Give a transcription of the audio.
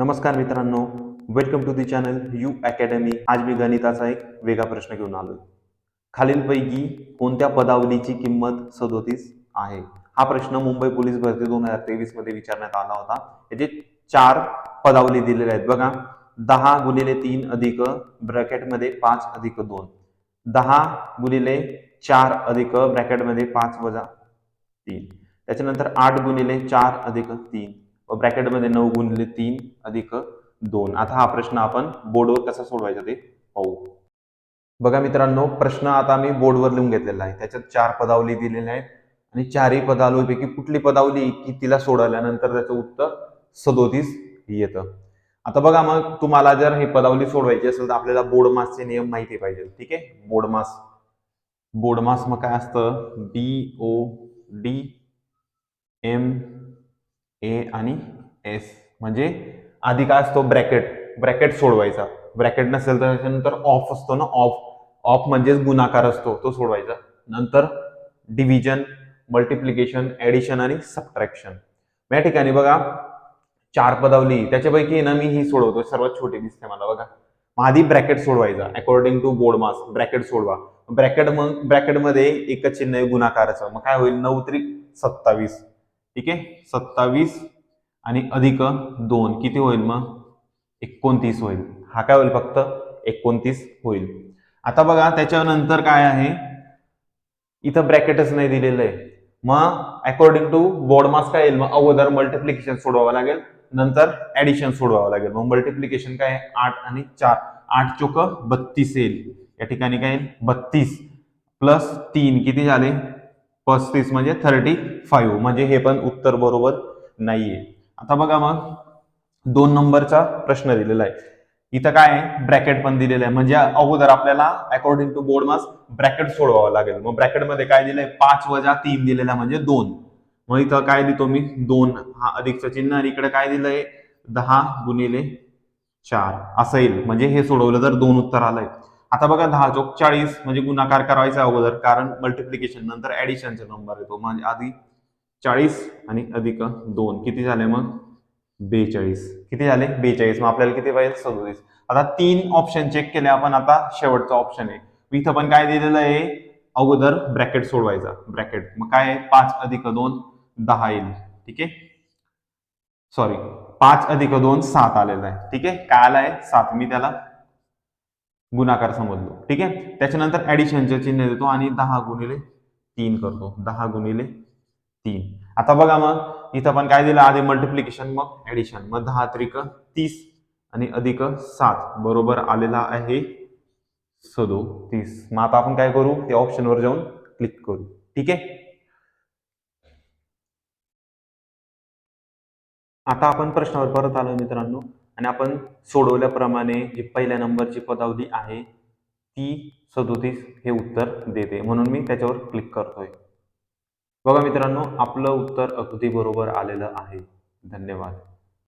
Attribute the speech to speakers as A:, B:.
A: नमस्कार मित्रांनो welcome to the channel U academy आज मी गणिताचा एक वेगळा प्रश्न घेऊन आलो खालीलपैकी कोणत्या पदावलीची किंमत सदोतीस आहे? हा प्रश्न मुंबई पोलीस भरती दोन हजार तेवीसमध्ये विचारण्यात आला होता. याचे चार पदावली दिलेल्या आहेत. बघा दहा गुलिले तीन अधिक ब्रॅकेटमध्ये पाच अधिक दोन. दहा गुलिले चार अधिक ब्रॅकेटमध्ये पाच वजा तीन. त्याच्यानंतर आठ गुणिले चार अधिक तीन. व ब्रॅकेटमध्ये नऊ गुणले तीन अधिक दोन. आता हा प्रश्न आपण बोर्डवर कसा सोडवायचा ते पाहू. बघा मित्रांनो प्रश्न आता मी बोर्डवर लिहून घेतलेला आहे. त्याच्यात चार पदावली दिलेल्या आहेत आणि चारही पदावलीपैकी कुठली पदावली की तिला सोडवल्यानंतर त्याचं उत्तर सदोतीस येतं. आता बघा मग तुम्हाला जर हे पदावली सोडवायची असेल तर आपल्याला बोर्डमासचे नियम माहिती पाहिजे. ठीक आहे? बोर्डमास बोर्डमास मग काय असतं? B O D M A आणि एस. म्हणजे आधी काय असतो ब्रॅकेट. ब्रॅकेट सोडवायचा. ब्रॅकेट नसेल तर त्याच्यानंतर ऑफ असतो ना ऑफ. ऑफ म्हणजेच गुणाकार असतो तो सोडवायचा. नंतर डिव्हिजन मल्टिप्लिकेशन ॲडिशन आणि सबट्रॅक्शन. या ठिकाणी बघा चार पदावली. त्याच्यापैकी ना मी ही सोडवतो सर्वात छोटी दिसते मला बघा. मग आधी ब्रॅकेट सोडवायचा. According to board mass bracket सोडवा. ब्रॅकेट मग ब्रॅकेटमध्ये एकच चिन्ह गुणाकाराचं. मग काय होईल? नऊ त्रिक सत्तावीस. ठीक आहे? सत्तावीस आणि अधिक दोन किती होईल मग? एकोणतीस होईल. हा काय होईल फक्त? एकोणतीस होईल. आता बघा त्याच्यानंतर काय आहे? इथं ब्रॅकेटच नाही दिलेलं आहे. मग अकॉर्डिंग टू बोर्ड मास काय येईल? मग अगोदर मल्टिप्लिकेशन सोडवावं लागेल. नंतर ऍडिशन सोडवावं लागेल. मग मल्टिप्लिकेशन काय आहे? आठ आणि चार. आठ चोक बत्तीस येईल. या ठिकाणी काय येईल? बत्तीस. प्लस तीन किती झाले? पस्तीस म्हणजे थर्टी फाईव्ह म्हणजे हे पण उत्तर बरोबर नाहीये. आता बघा मग दोन नंबरचा प्रश्न दिलेला आहे. इथं काय आहे? ब्रॅकेट पण दिलेलं आहे. म्हणजे अगोदर आपल्याला according to board mass bracket सोडवावं लागेल. मग ब्रॅकेटमध्ये काय दिलंय? पाच वजा तीन दिलेला म्हणजे दोन. मग इथं काय देतो मी? दोन. हा अधिकचं चिन्ह आणि इकडे काय दिलंय? दहा गुणिले चार. असं येईल. म्हणजे हे सोडवलं तर दोन उत्तर आलंय. आता बघा दहा चौक चाळीस म्हणजे गुणाकार करायचा अगोदर कारण मल्टिप्लिकेशन नंतर ऍडिशनचा नंबर येतो. म्हणजे आधी चाळीस आणि अधिक दोन. किती झाले मग? बेचाळीस. किती झाले? बेचाळीस. मग आपल्याला किती पाहिजे? सदोतीस. आता तीन ऑप्शन चेक केले आपण. आता शेवटचा ऑप्शन आहे. इथं पण काय दिलेलं आहे? अगोदर ब्रॅकेट सोडवायचा. ब्रॅकेट मग काय आहे? पाच अधिक दोन दहा येईल. ठीक आहे? सॉरी पाच अधिक दोन सात आलेला आहे. ठीक आहे? काय आला आहे? सात. मी त्याला गुणाकार समजलो ठीक आहे? त्याच्यानंतर ऍडिशनचे चिन्ह देतो आणि दहा गुणिले तीन करतो. दहा गुणिले तीन. आता बघा मग इथं पण काय दिलं? आधी मल्टिप्लिकेशन मग ऍडिशन मग दहा त्रिक तीस आणि अधिक सात. बरोबर आलेला आहे सदो तीस. मग आता आपण काय करू? त्या ऑप्शनवर जाऊन क्लिक करू. ठीक आहे? आता आपण प्रश्नावर परत आलो मित्रांनो. आणि आपण सोडवल्याप्रमाणे जी पहिल्या नंबरची पदावली आहे ती सदोतीस हे उत्तर देते. म्हणून मी त्याच्यावर क्लिक करतोय. बघा मित्रांनो आपलं उत्तर अगदी बरोबर आलेलं आहे. धन्यवाद.